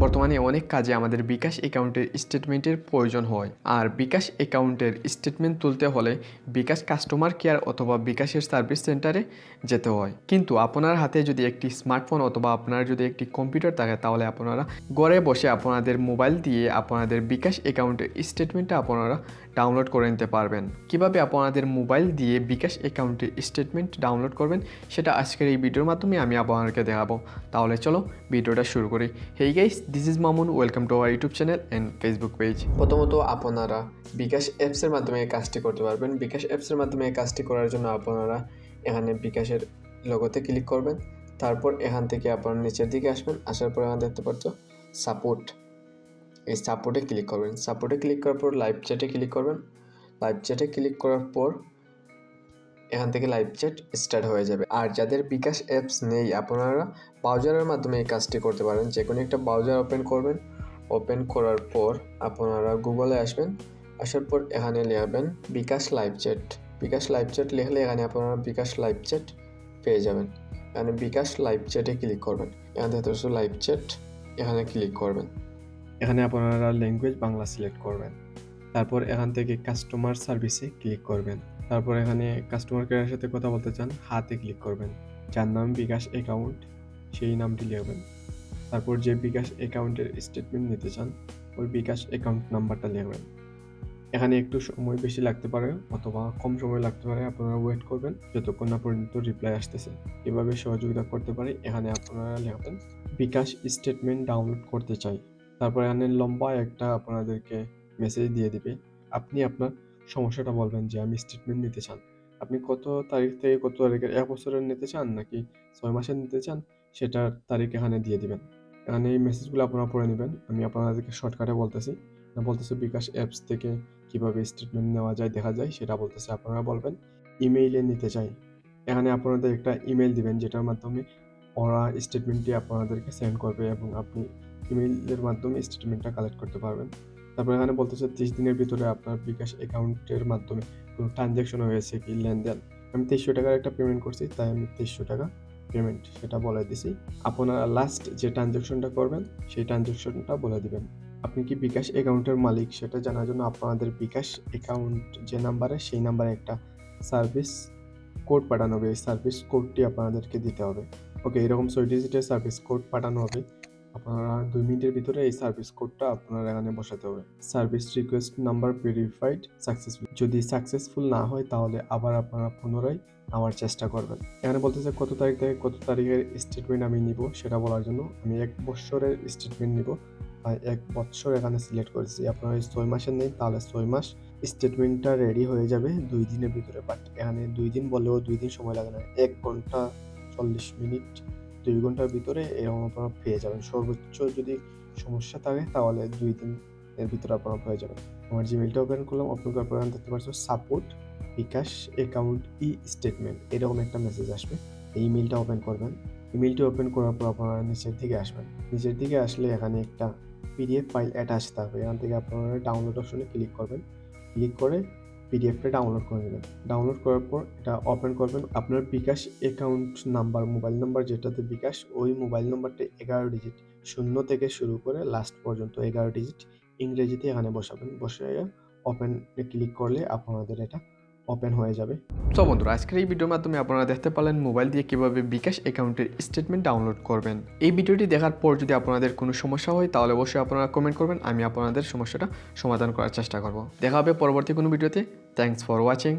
বর্তমানে অনেক কাজে আমাদের বিকাশ অ্যাকাউন্টের স্টেটমেন্টের প্রয়োজন হয়। আর বিকাশ অ্যাকাউন্টের স্টেটমেন্ট তুলতে হলে বিকাশ কাস্টমার কেয়ার অথবা বিকাশের সার্ভিস সেন্টারে যেতে হয়। কিন্তু আপনার হাতে যদি একটি স্মার্টফোন অথবা আপনার যদি একটি কম্পিউটার থাকে, তাহলে আপনারা ঘরে বসে আপনাদের মোবাইল দিয়ে আপনাদের বিকাশ অ্যাকাউন্টের স্টেটমেন্টটা আপনারা ডাউনলোড করে নিতে পারবেন। কীভাবে আপনাদের মোবাইল দিয়ে বিকাশ অ্যাকাউন্টের স্টেটমেন্ট ডাউনলোড করবেন, সেটা আজকের এই ভিডিওর মাধ্যমে আমি আপনাদেরকে দেখাবো। তাহলে চলো ভিডিওটা শুরু করি। Hey guys this is Mamun welcome to our YouTube channel and Facebook page প্রথমত আপনারা বিকাশ অ্যাপসের মাধ্যমে কাজটি করতে পারবেন। বিকাশ অ্যাপসের মাধ্যমে কাজটি করার জন্য আপনারা এখানে বিকাশের লোগোতে ক্লিক করবেন। তারপর এখান থেকে আপনারা নিচের দিকে আসবেন। আসার পর এখানে দেখতে পাচ্ছ সাপোর্ট এই সাপোর্টে ক্লিক করবেন। সাপোর্টে ক্লিক করার পর লাইভ চ্যাটে ক্লিক করবেন। লাইভ চ্যাটে ক্লিক করার পর এখান থেকে লাইভ চ্যাট স্টার্ট হয়ে যাবে। আর যাদের বিকাশ অ্যাপস নেই, আপনারা ব্রাউজারের মাধ্যমে এই কাজটি করতে পারেন। যে কোনো একটা ব্রাউজার ওপেন করবেন। ওপেন করার পর আপনারা গুগলে আসবেন। আসার পর এখানে লিখবেন bKash live chat bKash live chat লিখলে এখানে আপনারা বিকাশ লাইভ চ্যাট পেয়ে যাবেন। এখানে বিকাশ লাইভ চ্যাটে ক্লিক করবেন। এখান থেকে লাইভ চ্যাট এখানে ক্লিক করবেন। এখানে আপনারা ল্যাঙ্গুয়েজ বাংলা সিলেক্ট করবেন। তারপর এখান থেকে কাস্টমার সার্ভিসে ক্লিক করবেন। তারপর এখানে কাস্টমার কেয়ারের সাথে কথা বলতে চান, হাতে ক্লিক করবেন। যার নাম বিকাশ অ্যাকাউন্ট সেই নামটি লিখবেন। তারপর যে বিকাশ অ্যাকাউন্টের স্টেটমেন্ট নিতে চান, ওই বিকাশ অ্যাকাউন্ট নাম্বারটা লিখবেন। এখানে একটু সময় বেশি লাগতে পারে অথবা কম সময় লাগতে পারে, আপনারা ওয়েট করবেন যতক্ষণ না পর্যন্ত রিপ্লাই আসতেছে। এভাবে সহযোগিতা করতে পারে, এখানে আপনারা লিখবেন, বিকাশ স্টেটমেন্ট ডাউনলোড করতে চাই। তারপর এখানে লম্বা একটা আপনাদেরকে মেসেজ দিয়ে দিবে। আপনি আপনার সমস্যাটা বলবেন যে, আমি স্টেটমেন্ট নিতে চান। আপনি কত তারিখ থেকে কত তারিখের, এক বছরের নিতে চান নাকি ছয় মাসের নিতে চান, সেটার তারিখ এখানে দিয়ে দিবেন। এখানে এই মেসেজগুলো আপনারা পড়ে নেবেন। আমি আপনাদেরকে শর্টকাটে বলতেছি। বলতেছে বিকাশ অ্যাপস থেকে কীভাবে স্টেটমেন্ট নেওয়া যায়, দেখা যায়, সেটা বলতেছে আপনারা বলবেন। ইমেইলে নিতে চাই। এখানে আপনাদের একটা ইমেল দিবেন, যেটার মাধ্যমে ওরা স্টেটমেন্টটি আপনাদেরকে সেন্ড করবে এবং আপনি ইমেইলের মাধ্যমে স্টেটমেন্টটা কালেক্ট করতে পারবেন। তারপর এখানে বলতেছে ত্রিশ দিনের ভিতরে আপনার বিকাশ অ্যাকাউন্টের মাধ্যমে কোনো ট্রানজ্যাকশন হয়েছে কি লেনদেন। আমি তেইশশো টাকার একটা পেমেন্ট করছি, তাই আমি তেইশশো টাকা পেমেন্ট সেটা বলে দিছি। আপনারা লাস্ট যে ট্রানজ্যাকশনটা করবেন, সেই ট্রানজ্যাকশনটা বলে দিবেন। আপনি কি বিকাশ অ্যাকাউন্টের মালিক সেটা জানার জন্য আপনাদের বিকাশ অ্যাকাউন্ট যে নাম্বারে সেই নাম্বারে একটা সার্ভিস কোড পাঠানো হবে। এই সার্ভিস কোডটি আপনাদেরকে দিতে হবে। ওকে এরকম ছয় ডিজিটের সার্ভিস কোড পাঠানো হবে। আপনারা দুই মিনিটের ভিতরে এই সার্ভিস কোডটা আপনারা এখানে বসাতে হবে। Service request number verified successful যদি সাকসেসফুল না হয়, তাহলে আবার আপনারা পুনরায় আমার চেষ্টা করবেন। এখানে বলতেছে কত তারিখ থেকে কত তারিখের স্টেটমেন্ট আমি নিব, সেটা বলার জন্য আমি এক বছরের স্টেটমেন্ট নিব। এক বছর এখানে সিলেক্ট করেছি। আপনারা ছয় মাসের নেই তাহলে ছয় মাস স্টেটমেন্টটা রেডি হয়ে যাবে দুই দিনের ভিতরে। বাট এখানে দুই দিন বলেও দুই দিন সময় লাগে না। এক ঘণ্টা চল্লিশ মিনিট দুই ঘণ্টার ভিতরে এরকম আপনারা পেয়ে যাবেন। সর্বোচ্চ যদি সমস্যা থাকে, তাহলে দুই দিন এর ভিতরে আপনারা পেয়ে যাবেন। আমার জিমেলটা ওপেন করলাম ওপেন করার পর দেখতে পাচ্ছ support bKash account e statement এরকম একটা মেসেজ আসবে। এই ইমেলটা ওপেন করবেন। ইমেলটি ওপেন করার পর আপনারা নিচের দিকে আসবেন। নিচের দিকে আসলে এখানে একটা পিডিএফ ফাইল অ্যাটাচ থাকবে। এখান থেকে আপনারা ডাউনলোড অপশনে ক্লিক করবেন। ক্লিক করে পিডিএফটা ডাউনলোড করে নেবেন। ডাউনলোড করার পর এটা ওপেন করবেন। আপনার bKash account number mobile number যেটাতে বিকাশ, ওই মোবাইল নাম্বারটা এগারো ডিজিট শূন্য থেকে শুরু করে লাস্ট পর্যন্ত এগারো ডিজিট ইংরেজিতে এখানে বসাবেন। বসে ওপেন ক্লিক করলে আপনাদের এটা ওপেন হয়ে যাবে। তো বন্ধুরা, আজকের এই ভিডিওর মাধ্যমে আপনারা দেখতে পারলেন মোবাইল দিয়ে কীভাবে বিকাশ অ্যাকাউন্টের স্টেটমেন্ট ডাউনলোড করবেন। এই ভিডিওটি দেখার পর যদি আপনাদের কোনো সমস্যা হয়, তাহলে অবশ্যই আপনারা কমেন্ট করবেন, আমি আপনাদের সমস্যাটা সমাধান করার চেষ্টা করব। দেখা হবে পরবর্তী কোনো ভিডিওতে। Thanks for watching